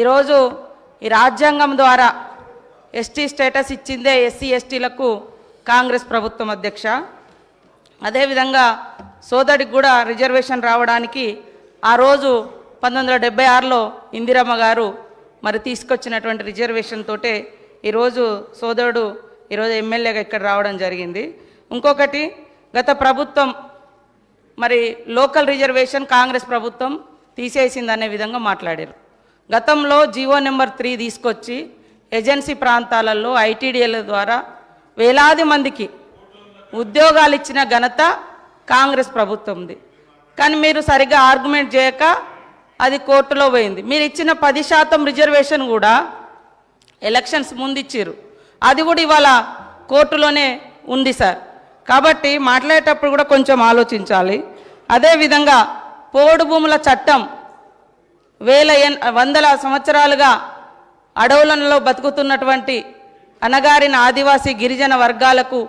ఈరోజు ఈ రాజ్యాంగం ద్వారా ఎస్టీ స్టేటస్ ఇచ్చిందే ఎస్సీ ఎస్టీలకు కాంగ్రెస్ ప్రభుత్వం అధ్యక్ష. అదేవిధంగా సోదరికి కూడా రిజర్వేషన్ రావడానికి ఆ రోజు పంతొమ్మిది వందల డెబ్బై ఆరులో ఇందిరమ్మ గారు మరి తీసుకొచ్చినటువంటి రిజర్వేషన్ తోటే ఈరోజు సోదరుడు ఈరోజు ఎమ్మెల్యేగా ఇక్కడ రావడం జరిగింది. ఇంకొకటి గత ప్రభుత్వం మరి లోకల్ రిజర్వేషన్ కాంగ్రెస్ ప్రభుత్వం తీసేసిందనే విధంగా మాట్లాడారు. గతంలో జీవో నెంబర్ త్రీ తీసుకొచ్చి ఏజెన్సీ ప్రాంతాలలో ఐటీడీఎల ద్వారా వేలాది మందికి ఉద్యోగాలు ఇచ్చిన ఘనత కాంగ్రెస్ ప్రభుత్వంది. కానీ మీరు సరిగ్గా ఆర్గ్యుమెంట్ చేయక అది కోర్టులో పోయింది. మీరు ఇచ్చిన పది శాతం రిజర్వేషన్ కూడా ఎలక్షన్స్ ముందు ఇచ్చారు అది కూడా ఇవాళ కోర్టులోనే ఉంది సార్. కాబట్టి మాట్లాడేటప్పుడు కూడా కొంచెం ఆలోచించాలి. అదేవిధంగా పోడు భూముల చట్టం వేల ఎన్ వందల సంవత్సరాలుగా అడవులలో బతుకుతున్నటువంటి అనగారిన ఆదివాసీ గిరిజన వర్గాలకు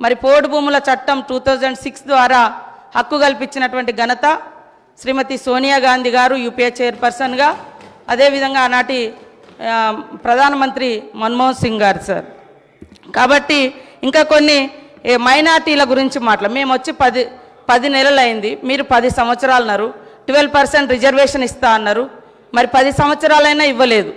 మరి పోడు భూముల చట్టం టూ థౌజండ్ సిక్స్ ద్వారా హక్కు కల్పించినటువంటి ఘనత శ్రీమతి సోనియా గాంధీ గారు యూపీఏ చైర్పర్సన్గా అదేవిధంగా ఆనాటి ప్రధానమంత్రి మన్మోహన్ సింగ్ గారు సార్. కాబట్టి ఇంకా కొన్ని ఏ, మైనార్టీల గురించి మాట్లా మేము వచ్చి పది పది నెలలు అయింది మీరు పది సంవత్సరాలు అన్నారు ట్వెల్వ్ పర్సెంట్ రిజర్వేషన్ ఇస్తా అన్నారు మరి పది సంవత్సరాలైనా ఇవ్వలేదు.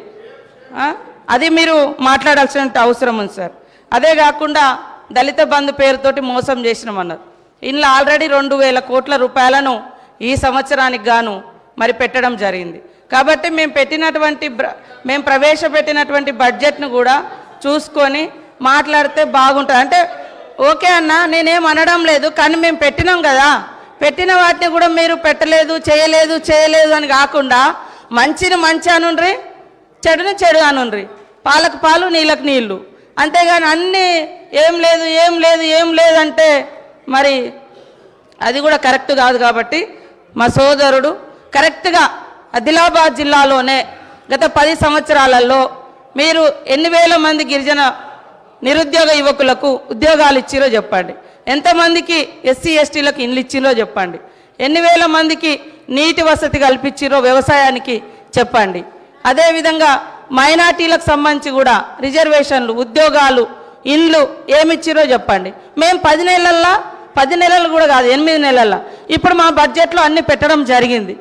అది మీరు మాట్లాడాల్సిన అవసరం ఉంది సార్. అదే కాకుండా దళిత బంధు పేరుతోటి మోసం చేసినామన్నారు ఇందులో ఆల్రెడీ రెండు వేల కోట్ల రూపాయలను ఈ సంవత్సరానికి గాను మరి పెట్టడం జరిగింది. కాబట్టి మేము పెట్టినటువంటి బ్ర- మేము ప్రవేశపెట్టినటువంటి బడ్జెట్ను కూడా చూసుకొని మాట్లాడితే బాగుంటుంది. అంటే ఓకే అన్న నేనేం అనడం లేదు కానీ మేము పెట్టినాం కదా. పెట్టిన వాటిని కూడా మీరు పెట్టలేదు చేయలేదు చేయలేదు అని కాకుండా మంచిని మంచి అనుండ్రి చెడుని చెడు అనుండ్రి. పాలకు పాలు నీళ్ళకు నీళ్ళు. అంతేగాని అన్నీ ఏం లేదు ఏం లేదు ఏం లేదంటే మరి అది కూడా కరెక్ట్ కాదు కాబట్టి మా సోదరుడు కరెక్ట్గా ఆదిలాబాద్ జిల్లాలోనే గత పది సంవత్సరాలలో మీరు ఎన్ని వేల మంది గిరిజన నిరుద్యోగ యువకులకు ఉద్యోగాలు ఇచ్చిరో చెప్పండి. ఎంతమందికి ఎస్సీ ఎస్టీలకు ఇండ్లు ఇచ్చిరో చెప్పండి. ఎన్ని వేల మందికి నీటి వసతి కల్పించిరో వ్యవసాయానికి చెప్పండి. అదేవిధంగా మైనార్టీలకు సంబంధించి కూడా రిజర్వేషన్లు ఉద్యోగాలు ఇండ్లు ఏమిచ్చిరో చెప్పండి. మేము పది నెలల్లో పది నెలలు కూడా కాదు ఎనిమిది నెలల్లో. ఇప్పుడు మా బడ్జెట్లో అన్ని పెట్టడం జరిగింది.